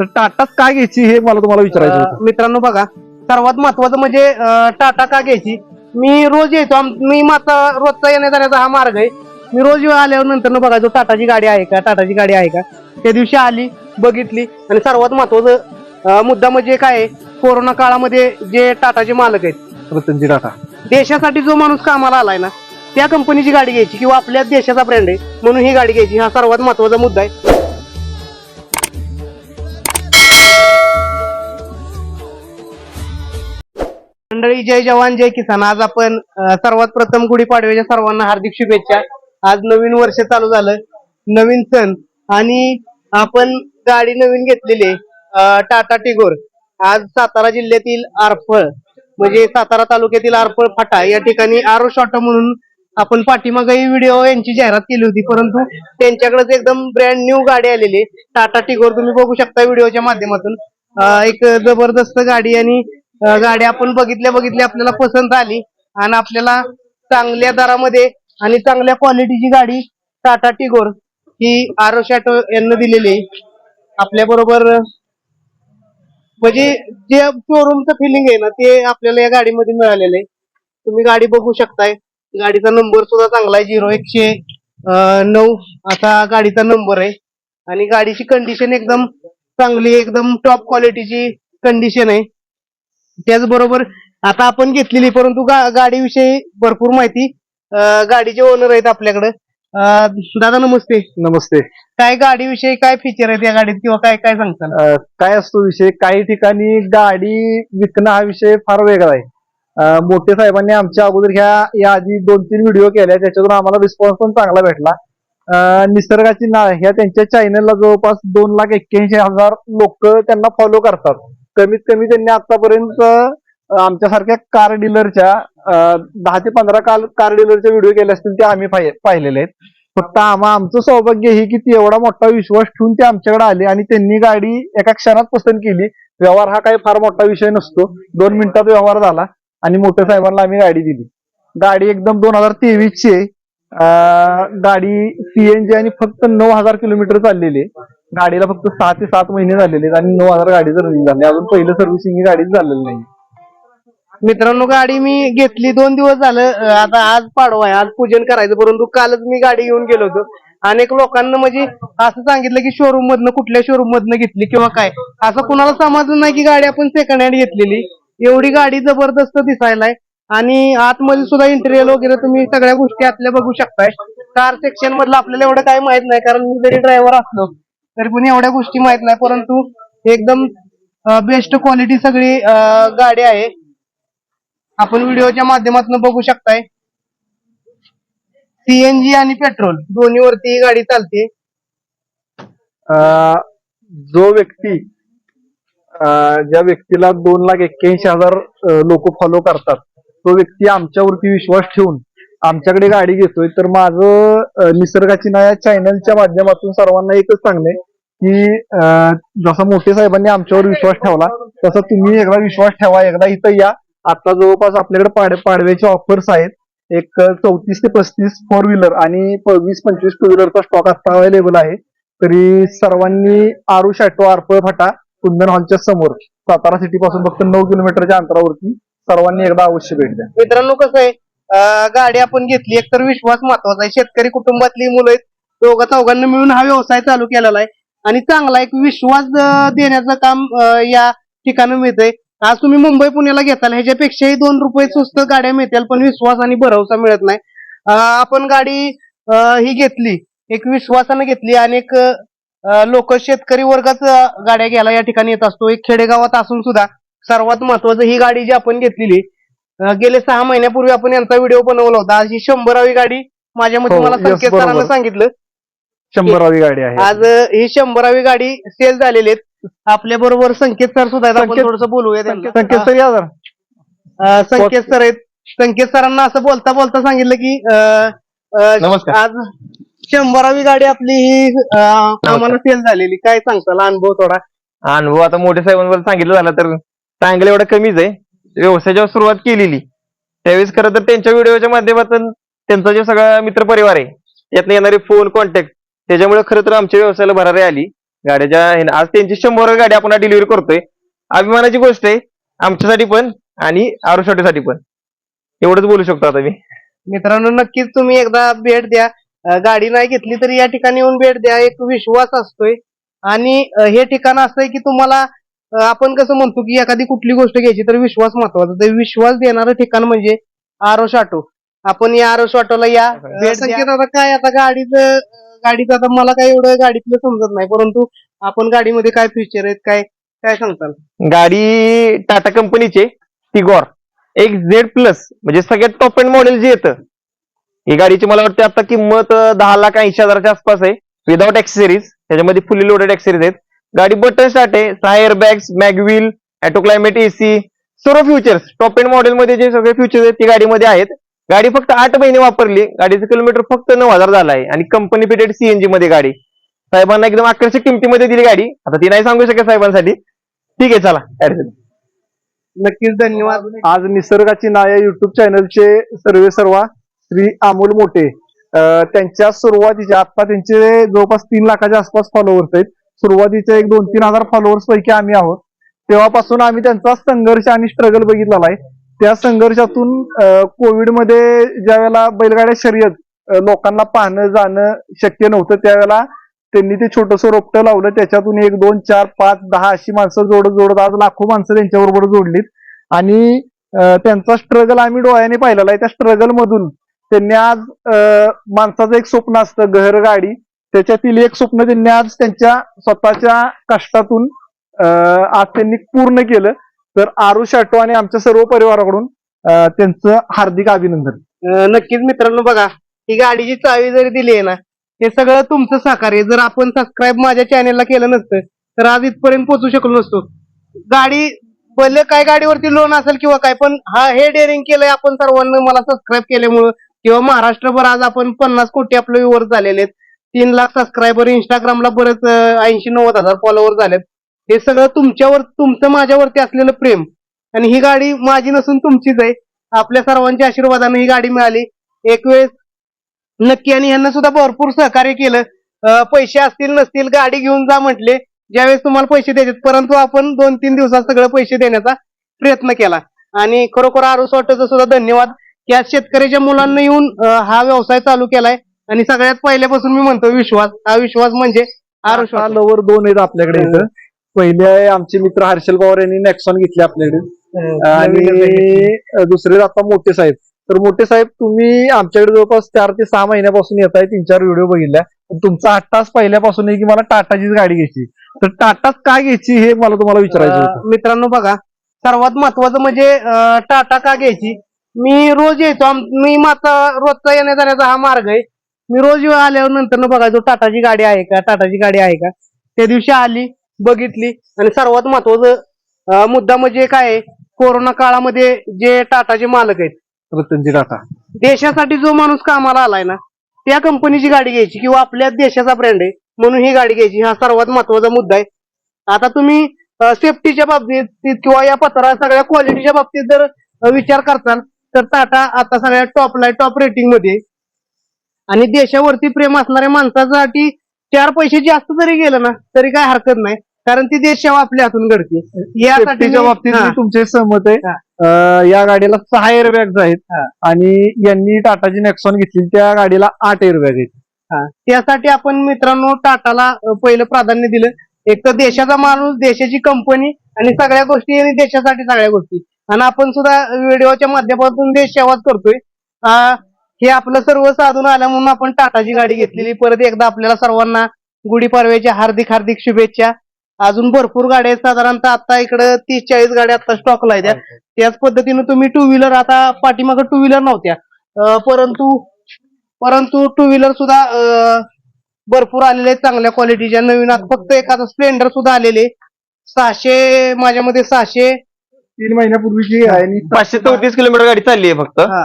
तर टाटाच काय घ्यायची हे मला तुम्हाला विचारायचं होतं. मित्रांनो बघा सर्वात महत्वाचं म्हणजे अं, टाटा का घ्यायची? मी रोज येतो आम- मी माझा रोजचा येण्या जाण्याचा हा मार्ग आहे. मी रोज आल्यावर नंतर बघायचो टाटाची गाडी आहे का टाटाची गाडी आहे का त्या दिवशी आली बघितली. आणि सर्वात महत्वाचं अं, मुद्दा म्हणजे काय आहे, कोरोना काळामध्ये जे टाटाचे मालक आहेत रतनजी टाटा. देशासाठी जो माणूस कामाला आलाय ना त्या कंपनीची गाडी घ्यायची किंवा आपल्या देशाचा ब्रँड आहे म्हणून ही गाडी घ्यायची. हा सर्वात महत्त्वाचा मुद्दा आहे. मंडळी जय जवान जय किसान. आज आपण सर्वात प्रथम गुढीपाडव्याच्या सर्वांना हार्दिक शुभेच्छा. आज नवीन वर्ष चालू झालं. नवीन सण. आणि आपण गाडी नवीन घेतलेली आहे, टाटा टिगोर. आज सातारा जिल्ह्यातील आरफळ म्हणजे सातारा तालुक्यातील आरफळ फाटा या ठिकाणी आरोश ऑटो म्हणून आपण पाठीमागही व्हिडिओ यांची जाहिरात केली होती परंतु त्यांच्याकडेच एकदम ब्रँड न्यू गाडी आलेली आहे. टाटा टिगोर तुम्ही बघू शकता व्हिडिओच्या माध्यमातून. एक जबरदस्त गाडी आणि गाडी आपण बघितल्या बघितल्या आपल्याला पसंत आली. आणि आपल्याला चांगल्या दरामध्ये आणि चांगल्या क्वालिटीची गाडी टाटा टिगोर ही आरो शॅटो यांना दिलेली आहे. आपल्या बरोबर म्हणजे जे शोरूमचं फिलिंग आहे ना ते आपल्याला या गाडीमध्ये मिळालेलं आहे. तुम्ही गाडी बघू शकताय. गाडीचा नंबर सुद्धा चांगला आहे झिरो एकशे नऊ असा गाडीचा नंबर आहे. आणि गाडीची कंडिशन एकदम चांगली एकदम टॉप क्वालिटीची कंडिशन आहे. त्याचबरोबर आता आपण घेतलेली परंतु गा- गाडीविषयी भरपूर माहिती गाडीचे ओनर आहेत आपल्याकडे. दादा नमस्ते. नमस्ते. काय गाडीविषयी काय फीचर आहेत या गाडीत किंवा काय काय सांगताल? अं, काय असतो विषय? काही ठिकाणी गाडी विकणं हा विषय फार वेगळा आहे. मोठे साहेबांनी आमच्या अगोदर ह्या या आधी दोन तीन व्हिडिओ केल्या त्याच्यातून आम्हाला रिस्पॉन्स पण चांगला भेटला. निसर्गाची नाळ ह्या त्यांच्या चॅनलला जवळपास दोन लाख एक्क्याऐंशी हजार लोक त्यांना फॉलो करतात. कमीत कमी त्यांनी आतापर्यंत आमच्यासारख्या कार डीलरच्या दहा ते पंधरा काल कार डीलरचे व्हिडिओ केले असतील ते आम्ही पाहिलेले आहेत. फक्त आम्हा आमचं सौभाग्य हे की ती एवढा मोठा विश्वास ठेवून ते आमच्याकडे आले आणि त्यांनी गाडी एका क्षणात पसंत केली. व्यवहार हा काही फार मोठा विषय नसतो. दोन मिनिटात व्यवहार झाला आणि मोठ्या साहेबांना आम्ही गाडी दिली. गाडी एकदम दोन हजार तेवीस ची आहे. गाडी सीएनजी आणि फक्त नऊ हजार किलोमीटर चाललेली आहे. गाडीला फक्त सहा ते सात महिने झालेले आणि नऊ हजार गाडीचं रनिंग झाले अजून पहिलं सर्व्हिसिंग ही गाडीच झालेलं नाही. मित्रांनो गाडी मी घेतली. दोन दिवस झालं आता आज पाडवा आहे. आज पूजन करायचं परंतु कालच मी गाडी घेऊन गेलो होतो. अनेक लोकांना म्हणजे असं सांगितलं की शोरूम मधनं कुठल्या शोरूम मधनं घेतली किंवा काय. असं कुणाला समजलं नाही की गाडी आपण सेकंड हँड घेतलेली. एवढी गाडी जबरदस्त दिसायला आहे. आणि आतमध्ये सुद्धा इंटेरियल वगैरे तुम्ही सगळ्या गोष्टी आतल्या बघू शकताय. कार सेक्शन मधलं आपल्याला एवढं काही माहीत नाही कारण मी जरी ड्रायव्हर असलो तरी पण एवढ्या गोष्टी माहीत नाही परंतु एकदम बेस्ट क्वालिटी सगळी गाडी आहे. आपण व्हिडिओच्या माध्यमातून बघू शकताय. सीएनजी आणि पेट्रोल दोन्ही वरती ही गाडी चालते. जो व्यक्ती ज्या व्यक्तीला दोन लाख एक्क्याऐंशी हजार लोक फॉलो करतात तो व्यक्ती आमच्यावरती विश्वास ठेवून आमच्याकडे गाडी घेतोय तर माझं निसर्गाची ना या चॅनलच्या माध्यमातून सर्वांना एकच सांगणे की जसा मोठे साहेबांनी आमच्यावर विश्वास ठेवला तसा तुम्ही एकदा विश्वास ठेवा एकदा इथं या. आता जवळपास आपल्याकडे पाड पाडव्याचे ऑफर्स आहेत. एक चौतीस ते पस्तीस फोर व्हीलर आणि वीस पंचवीस टू व्हीलरचा स्टॉक आता अवेलेबल आहे. तरी सर्वांनी आरू शॅटो आरपळ फाटा कुंदन हॉलच्या समोर सातारा सिटी पासून फक्त नऊ किलोमीटरच्या अंतरावरती सर्वांनी एकदा अवश्य भेट द्या. मित्रांनो कसं आहे गाडी आपण घेतली एकतर विश्वास महत्त्वाचा आहे. शेतकरी कुटुंबातली मुलं आहेत दोघा चौघांना मिळून हा व्यवसाय चालू केलेला आहे. आणि चांगला एक विश्वास देण्याचं काम या ठिकाणी मिळतंय. आज तुम्ही मुंबई पुण्याला घेताल ह्याच्यापेक्षाही दोन रुपये स्वस्त गाड्या मिळतील पण विश्वास आणि भरवसा मिळत नाही. आपण गाडी ही घेतली एक विश्वासानं घेतली आणि एक लोक शेतकरी वर्गाच गाड्या घ्यायला या ठिकाणी येत असतो. एक खेडेगावात असून सुद्धा सर्वात महत्वाचं ही गाडी जी आपण घेतलेली गेले सहा महिन्यापूर्वी आपण यांचा व्हिडिओ बनवला होता. आज ही शंभरावी गाडी माझ्या मते हो, मला संकेत सरांना. सांगितलं. शंभरावी गाडी आहे. आज ही शंभरावी गाडी सेल झालेली आहेत. आपल्या बरोबर संकेत सर सुद्धा आहेत. आपण संकेत- थोडस बोलूया त्यांना. संकेत सर या जरा. अं, संकेत सर आहेत. संकेत सरांना असं बोलता बोलता सांगितलं की अं, अं, नमस्कार. आज शंभरावी गाडी आपली ही अं, आम्हाला सेल झालेली. काय सांगताल? अनुभव थोडा. अनुभव आता मोठ्या साहेबांबद्दल सांगितलं झालं तर चांगलं एवढं कमीच आहे. व्यवसाय जेव्हा सुरुवात केलेली त्यावेळेस खरं तर त्यांच्या व्हिडिओच्या माध्यमातून त्यांचा जो सगळा मित्रपरिवार आहे यातनं येणारे फोन कॉन्टॅक्ट त्याच्यामुळे खरं तर आमच्या व्यवसायाला भरारी आली. गाड्याच्या. आज त्यांची शंभर गाडी आपण डिलिव्हरी करतोय. अभिमानाची गोष्ट आहे आमच्यासाठी पण आणि आरुषाटीसाठी पण. एवढंच बोलू शकतो आता मी. मित्रांनो नक्कीच तुम्ही एकदा भेट द्या. गाडी नाही घेतली तरी या ठिकाणी येऊन भेट द्या. एक विश्वास असतोय. आणि हे ठिकाण असं आहे की तुम्हाला आपण कसं म्हणतो की एखादी कुठली गोष्ट घ्यायची तर विश्वास महत्त्वाचा. तर विश्वास देणारं ठिकाण म्हणजे आरोश ऑटो. आपण या आरोश ऑटोला या. भेट संकेत आता काय आता गाडीचं गाडीचं आता मला काय एवढं गाडीतलं समजत नाही परंतु आपण गाडीमध्ये काय फीचर आहेत काय काय सांगताल? गाडी टाटा कंपनीचे टिगॉर एक झेड प्लस म्हणजे सगळ्यात टॉप एंड मॉडेल जे येतं. ही गाडीची मला वाटते आता किंमत दहा लाख ऐंशी हजाराच्या आसपास आहे विदाउट एक्सेसरीज त्याच्यामध्ये फुली लोडेड एक्सेसरीज आहेत. गाडी बटन स्टार्ट आहे सहा airbags mag wheel auto climate AC सर्व फ्युचर्स टॉप एंड मॉडेल मध्ये जे सगळे फ्युचर्स आहेत ती गाडीमध्ये आहेत. गाडी फक्त आठ महिने वापरली. गाडीचं किलोमीटर फक्त नऊ हजार झालं आहे. आणि कंपनी फिटेड सीएनजी मध्ये गाडी. साहेबांना एकदम आकर्षक किमतीमध्ये दिली गाडी. आता ती नाही सांगू शकत साहेबांसाठी. ठीक आहे चला. नक्कीच धन्यवाद. आज निसर्गाची नाय युट्यूब चॅनलचे सर्वे सर्वा श्री अमोल मोठे. त्यांच्या सुरुवातीच्या आता त्यांचे जवळपास तीन लाखाच्या आसपास फॉलोअर्स आहेत. सुरुवातीचे एक दोन तीन हजार फॉलोअर्स पैकी आम्ही आहोत. तेव्हापासून आम्ही त्यांचा संघर्ष आणि स्ट्रगल बघितलेला आहे. त्या संघर्षातून कोविडमध्ये ज्यावेळेला ज्या वेळेला बैलगाड्या शर्यत लोकांना पाहणं जाणं शक्य नव्हतं त्यावेळेला त्यांनी ते छोटंसं रोपटं लावलं. त्याच्यातून एक दोन चार पाच दहा अशी माणसं जोडत जोडत आज लाखो माणसं त्यांच्याबरोबर जोडलीत. आणि त्यांचा स्ट्रगल आम्ही डोळ्याने पाहिलेला आहे. त्या स्ट्रगल मधून त्यांनी आज माणसाचं एक स्वप्न असतं घर गाडी. त्याच्यातील एक स्वप्न त्यांनी आज त्यांच्या स्वतःच्या कष्टातून आज त्यांनी पूर्ण केलं. तर आरुष ऑटो आणि आमच्या सर्व परिवाराकडून त्यांचं हार्दिक अभिनंदन. नक्कीच मित्रांनो बघा ही गाडीची चावी जरी दिली आहे ना हे सगळं तुमचं सहकार्य जर आपण सबस्क्राईब माझ्या चॅनेलला केलं नसतं तर आज इथपर्यंत पोहोचू शकलो नसतो. गाडी भले काय गाडीवरती लोन असेल किंवा काय पण हा हे डेअरिंग केलंय आपण सर्वांना मला सबस्क्राईब केल्यामुळं किंवा महाराष्ट्रभर आज आपण पन्नास कोटी आपले व्ह्यूवर झालेले आहेत. तीन लाख सबस्क्रायबर इंस्टाग्रामला बरेच ऐंशी नव्वद हजार फॉलोअर झालेत. हे सगळं तुमच्यावर तुमचं माझ्यावरती असलेलं प्रेम. आणि ही गाडी माझी नसून तुमचीच आहे. आपल्या सर्वांच्या आशीर्वादाने ही गाडी मिळाली. एक वेळेस नक्की आणि यांना सुद्धा भरपूर सहकार्य केलं. पैसे असतील नसतील गाडी घेऊन जा म्हटले. ज्यावेळेस तुम्हाला पैसे द्यायचे परंतु आपण दोन तीन दिवसात सगळं पैसे देण्याचा प्रयत्न केला. आणि खरोखर आरुस ऑटोचा सुद्धा धन्यवाद. की आज शेतकऱ्याच्या मुलांना येऊन हा व्यवसाय चालू केलाय. आणि सगळ्यात पहिल्यापासून मी म्हणतो विश्वास. हा विश्वास म्हणजे आरुष आता ऑटो. दोन आहेत आपल्याकडे पहिले आमचे मित्र हर्षल पवार यांनी नेक्सॉन घेतले आपल्याकडे. आणि दुसरे आता मोठे साहेब. तर मोठे साहेब तुम्ही आमच्याकडे जवळपास चार ते सहा महिन्यापासून येत आहे तीन चार व्हिडिओ बघितल्या. तुमचा आठ तास पहिल्यापासून आहे की मला टाटाचीच गाडी घ्यायची. तर टाटाच का घ्यायची हे मला तुम्हाला विचारायचं मित्रांनो बघा सर्वात महत्वाचं म्हणजे टाटा का घ्यायची? मी रोज येतो मी माझा रोजचा येण्या जाण्याचा हा मार्ग आहे. मी रोज आल्यावर नंतर बघायचो टाटाची गाडी आहे का टाटाची गाडी आहे का. त्या दिवशी आली बघितली. आणि सर्वात महत्वाचं मुद्दा म्हणजे काय आहे? कोरोना काळामध्ये जे टाटाचे मालक आहेत रतनजी टाटा. देशासाठी जो माणूस कामाला आलाय ना त्या कंपनीची गाडी घ्यायची किंवा आपल्या देशाचा ब्रँड आहे म्हणून ही गाडी घ्यायची. हा सर्वात महत्त्वाचा मुद्दा आहे. आता तुम्ही सेफ्टीच्या बाबतीत किंवा या पत्रा सगळ्या क्वालिटीच्या बाबतीत जर विचार करताल तर टाटा आता सगळ्या टॉपला टॉप रेटिंगमध्ये. आणि देशावरती प्रेम असणाऱ्या माणसासाठी चार पैसे जास्त जरी गेलं ना तरी काय हरकत नाही. कारण ती देश सेवा आपल्या हातून घडते. यासाठी बाबतीत. मी तुमचे सहमत आहे. अं, या गाडीला सहा एअरबॅग्स आहेत हा. आणि यांनी टाटाची नेक्सॉन घेतली. त्या गाडीला आठ एअरबॅग आहेत. हा. त्यासाठी आपण मित्रांनो टाटाला अ, पहिलं प्राधान्य दिलं. एक तर देशाचा माणूस देशाची कंपनी आणि सगळ्या गोष्टी आणि देशासाठी सगळ्या गोष्टी. आणि आपण सुद्धा व्हिडिओच्या माध्यमातून देश सेवाच करतोय. आ, हे आपलं सर्व साधून आलं म्हणून आपण टाटाची गाडी घेतलेली. परत एकदा आपल्याला सर्वांना गुढीपाडव्याच्या हार्दिक हार्दिक शुभेच्छा. अजून भरपूर गाड्या आहेत. साधारणतः आता इकडं तीस चाळीस गाड्या आता स्टॉकला आहेत. त्याच पद्धतीनं तुम्ही टू व्हीलर आता पाठीमागं टू व्हीलर नव्हत्या परंतु परंतु टू व्हीलर सुद्धा भरपूर आलेले आहेत चांगल्या क्वालिटीच्या नवीन आता फक्त एखादा स्प्लेंडर सुद्धा आलेले सहाशे माझ्या मध्ये सहाशे. तीन महिन्यापूर्वीची आहे आणि पाचशे चौतीस किलोमीटर गाडी चालली आहे फक्त. हा.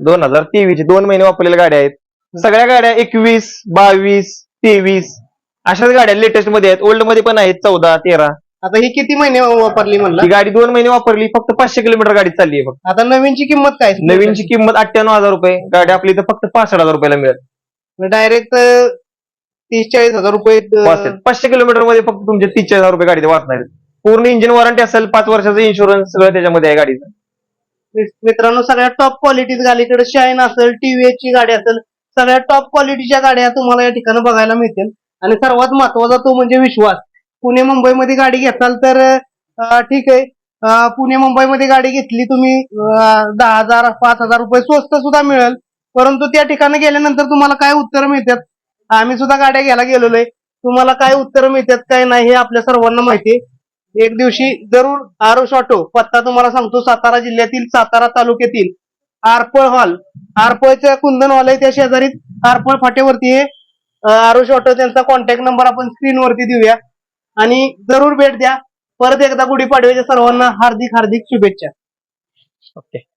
दोन हजार तेवीस दोन महिने वापरलेल्या गाड्या आहेत. सगळ्या गाड्या एकवीस बावीस तेवीस अशाच गाड्या लेटेस्टमध्ये आहेत. ओल्डमध्ये पण आहेत चौदा तेरा. आता ही किती महिने वापरली म्हणलं? गाडी दोन महिने वापरली फक्त पाचशे किलोमीटर गाडी चालली आहे फक्त. आता नवीनची किंमत काय? नवीनची किंमत अठ्ठ्याण्णव हजार रुपये. गाडी आपली इथं फक्त पासष्ट हजार रुपयाला मिळेल. डायरेक्ट तीस चाळीस हजार रुपये पाचशे किलोमीटरमध्ये फक्त तुमचे तीस हजार रुपये गाडीचे वाचणार. पूर्ण इंजिन वॉरंटी असेल पाच वर्षाचं इन्शुरन्स सगळं त्याच्यामध्ये आहे गाडीचं. मित्रांनो सगळ्यात टॉप क्वालिटीज गाडीकडे शाईन असेल टीव्हीएस ची गाडी असेल सगळ्यात टॉप क्वालिटीच्या गाड्या तुम्हाला या ठिकाणी बघायला मिळतील. आणि सर्वात महत्त्वाचा तो म्हणजे विश्वास. पुणे मुंबईमध्ये गाडी घेताल तर ठीक आहे. पुणे मुंबईमध्ये गाडी घेतली तुम्ही दहा हजार पाच हजार रुपये स्वस्त सुद्धा मिळेल. परंतु त्या ठिकाणी गेल्यानंतर तुम्हाला काय उत्तर मिळतात? आम्ही सुद्धा गाड्या घ्यायला गेलेलो आहे. तुम्हाला काय उत्तर मिळतात काय नाही हे आपल्या सर्वांना माहिती आहे. एक दिवशी जरूर आरोश ऑटो पत्ता तुम्हाला सांगतो सातारा जिल्ह्यातील सातारा तालुक्यातील आरपळ हॉल. आरपळच्या कुंदन हॉल आहे त्या शेजारीच. आरपळ फाट्यावरती आहे. आरुष ऑटो त्यांचा कॉन्टॅक्ट नंबर आपण स्क्रीनवरती देऊया. आणि जरूर भेट द्या. परत एकदा गुढीपाडव्याच्या सर्वांना हार्दिक हार्दिक शुभेच्छा. ओके